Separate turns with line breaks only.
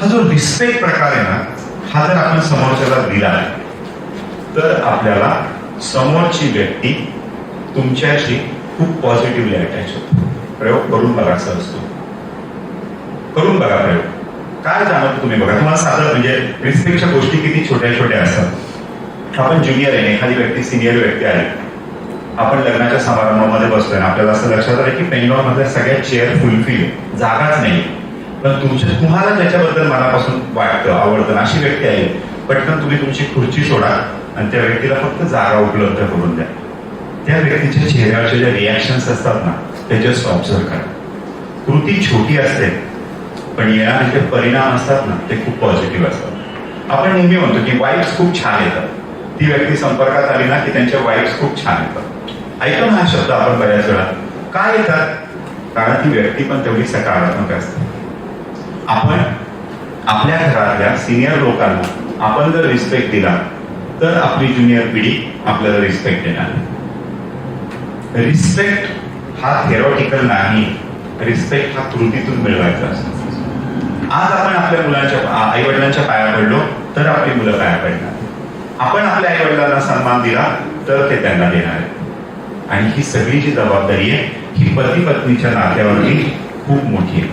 हा जो रिस्पेक्ट प्रकार आहे ना हा जर आपण समोरच्याला दिला तर आपल्याला समोरची व्यक्ती तुमच्याशी खूप पॉझिटिव्हली अटॅच होतो. प्रयोग करून बघायचा असतो करून बघा प्रयोग. काय जाणवतं तुम्ही बघा. तुम्हाला साधं म्हणजे रिस्पेक्टच्या गोष्टी किती छोट्या छोट्या असतात. आपण ज्युनियर आहे एखादी व्यक्ती सिनियर व्यक्ती आहे. आपण लग्नाच्या समारंभामध्ये बसतोय आपल्याला असं लक्षात आलं की पेंगॉन मधल्या सगळ्या चेअर फुलफिल जागाच नाही पण तुमच्या तुम्हाला त्याच्याबद्दल मनापासून वाटतं आवडतं अशी व्यक्ती आहे. पटकन तुम्ही तुमची खुर्ची सोडा आणि त्या व्यक्तीला फक्त जागा उपलब्ध करून द्या. त्या व्यक्तीच्या चेहऱ्यावरचे जे रिॲक्शन्स असतात ना ते जस्ट ऑब्झर्व करा. कृती छोटी असते पण येणारे जे परिणाम असतात ना ते खूप पॉझिटिव्ह असतात. आपण नेहमी म्हणतो की वाईब्स खूप छान येतात. ती व्यक्ती संपर्कात आली ना की त्यांच्या वाईब्स खूप छान येतात. ऐकून हा शब्द आपण बऱ्याच वेळा. का येतात? कारण ती व्यक्ती पण तेवढी सकारात्मक असते. आपण आपल्या घरातल्या सिनियर लोकांना आपण जर रिस्पेक्ट दिला तर आपली ज्युनियर पिढी आपल्याला रिस्पेक्ट देणार रिस्पेक्ट हा थेरॉटिकल नाही रिस्पेक्ट हा कृतीतून मिळवायचा असतो. आज आपण आपल्या मुलांच्या आई वडिलांच्या पाया पडलो तर आपली मुलं पाया पडणार. आपण आपल्या आई वडिलांना सन्मान दिला तर ते त्यांना देणार आणि ही सगळी जी जबाबदारी आहे ही पती पत्नीच्या नात्यावरती खूप मोठी आहे.